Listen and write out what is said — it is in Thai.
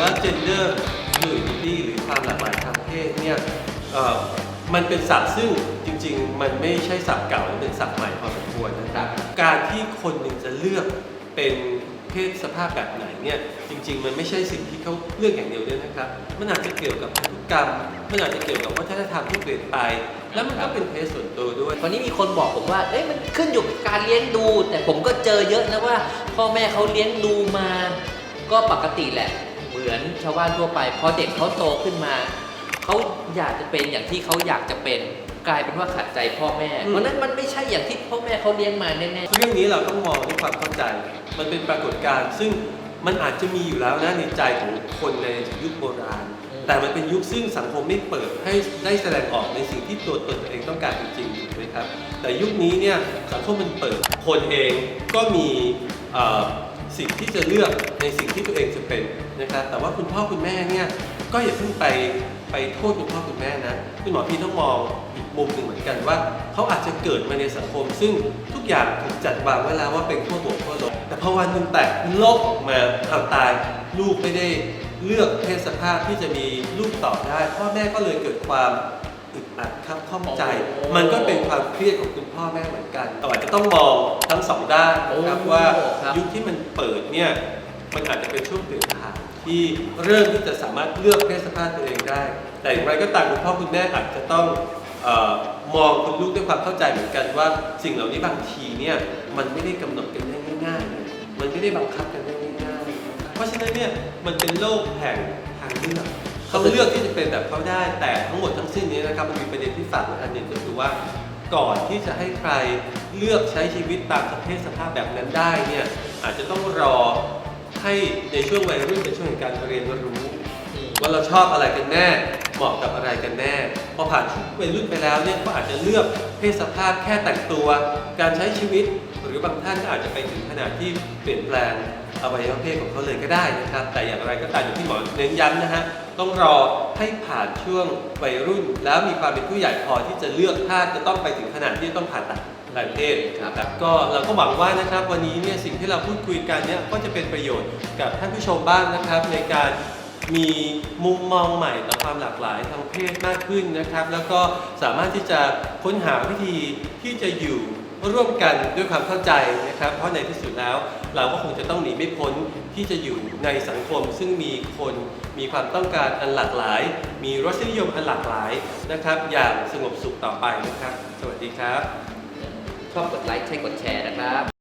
ว่า gender fluidity หรือความหลากหลายทางเพศเนี่ยเอ่อมันเป็นศัพท์ซึ่งจริง ๆ มันไม่ใช่ศัพท์เก่ามันเป็นศัพท์ใหม่พอสมควรนะครับ การที่คนหนึ่งจะเลือกเป็นเพศสภาพแบบไหนเนี่ยจริง ๆ มันไม่ใช่สิ่งที่เขาเลือกอย่างเดียวด้วยนะครับ มันอาจจะเกี่ยวกับพันธุกรรม มันอาจจะเกี่ยวกับวัฒนธรรมที่เปลี่ยนไป แล้วมันก็เป็นเพศส่วนตัวด้วยวันนี้มีคนบอกผมว่าเอ้ยมันขึ้นอยู่กับการเลี้ยงดู แต่ผมก็เจอเยอะนะว่า พ่อแม่เขาเลี้ยงดูมา ก็ปกติแหละ เหมือนชาวบ้านทั่วไปพอเด็กเขาโตขึ้นมาเขาอยากจะเป็นอย่างที่เขาอยากจะเป็นกลายเป็นว่าขัดใจพ่อแม่อืมเพราะฉะนั้นมันไม่ใช่อย่างที่พ่อแม่เขาเลี้ยงมาแน่เรื่องนี้เราต้องมองด้วยความเข้าใจ มันเป็นปรากฏการณ์ซึ่งมันอาจจะมีอยู่แล้วนะในใจของคนในยุคโบราณ แต่มันเป็นยุคซึ่งสังคมไม่เปิดให้ได้แสดงออกในสิ่งที่ตัวตนตัวเองต้องการจริงๆถูกไหมครับ แต่ยุคนี้เนี่ยสังคมมันเปิดคนเองก็มี เอ่อสิ่งที่จะเลือกในสิ่งที่ตัวเองจะเป็นนะครับแต่ว่าคุณพ่อคุณแม่เนี่ยก็อย่าเพิ่งไปไปโทษคุณพ่อคุณแม่นะคุณหมอพี่ต้องมองอีกมุมหนึ่งเหมือนกันว่า เขาอาจจะเกิดมาในสังคม ซึ่งทุกอย่างถูกจัดวางไว้แล้วว่าเป็นขั้วบวกขั้วลบแต่พอวันหนึ่งแตกโลกออกมาเอาตายลูกไม่ได้เลือกเพศสภาพที่จะมีลูกต่อได้ พ่อแม่ก็เลยเกิดความ อึดอัดครับข้องใจมันก็เป็นความเครียดของคุณพ่อแม่เหมือนกันเราอาจจะต้องมองทั้งสองด้านนะครับว่ายุคที่มันเปิดเนี่ยมันอาจจะเป็นช่วงเปลี่ยนผ่านที่เริ่มที่จะสามารถเลือกเพศสภาพตัวเองได้ แต่อย่างไรก็ตามคุณพ่อคุณแม่อาจจะต้องเออมองคุณลูกด้วยความเข้าใจเหมือนกันว่า สิ่งเหล่านี้บางทีเนี่ยมันไม่ได้กำหนดกันได้ง่ายๆนะมันไม่ได้บังคับกันได้ง่ายๆ เพราะฉะนั้นเนี่ยมันเป็นโลกแห่งทางเลือก เขาเลือกที่จะเป็นแบบเขาได้แต่ทั้งหมดทั้งสิ้นนี้นะครับมันมีประเด็นที่สำคัญอันหนึ่งก็คือว่าก่อนที่จะให้ใครเลือกใช้ชีวิตตามสเพศสภาพแบบนั้นได้เนี่ยอาจจะต้องรอให้ในช่วงวัยรุ่นเป็นช่วงแห่งการเรียนรู้ว่าเราชอบอะไรกันแน่ เหมาะกับอะไรกันแน่ พอผ่านช่วงวัยรุ่นไปแล้วเนี่ยก็อาจจะเลือกเพศสภาพแค่แต่งตัว การใช้ชีวิต หรือบางท่านก็อาจจะไปถึงขนาดที่เปลี่ยนแปลงอวัยวะเพศของเขาเลยก็ได้นะครับ แต่อย่างไรก็ตามอย่างที่หมอเน้นย้ำนะฮะต้องรอให้ผ่านช่วงวัยรุ่น แล้วมีความเป็นผู้ใหญ่พอที่จะเลือกถ้าจะต้องไปถึงขนาดที่ต้องผ่าตัดหลายเพศครับก็เราก็หวังว่านะครับวันนี้เนี่ยสิ่งที่เราพูดคุยกันเนี่ยก็จะเป็นประโยชน์กับท่านผู้ชมบ้างนะครับในการ มีมุมมองใหม่ต่อความหลากหลายทางเพศมากขึ้นนะครับ แล้วก็สามารถที่จะค้นหาวิธีที่จะอยู่ร่วมกันด้วยความเข้าใจนะครับ เพราะในที่สุดแล้ว เราก็คงจะต้องหนีไม่พ้นที่จะอยู่ในสังคม ซึ่งมีคนมีความต้องการอันหลากหลาย มีรสนิยมอันหลากหลายนะครับ อย่างสงบสุขต่อไปนะครับ สวัสดีครับ ชอบกดไลค์ใช่กดแชร์นะครับ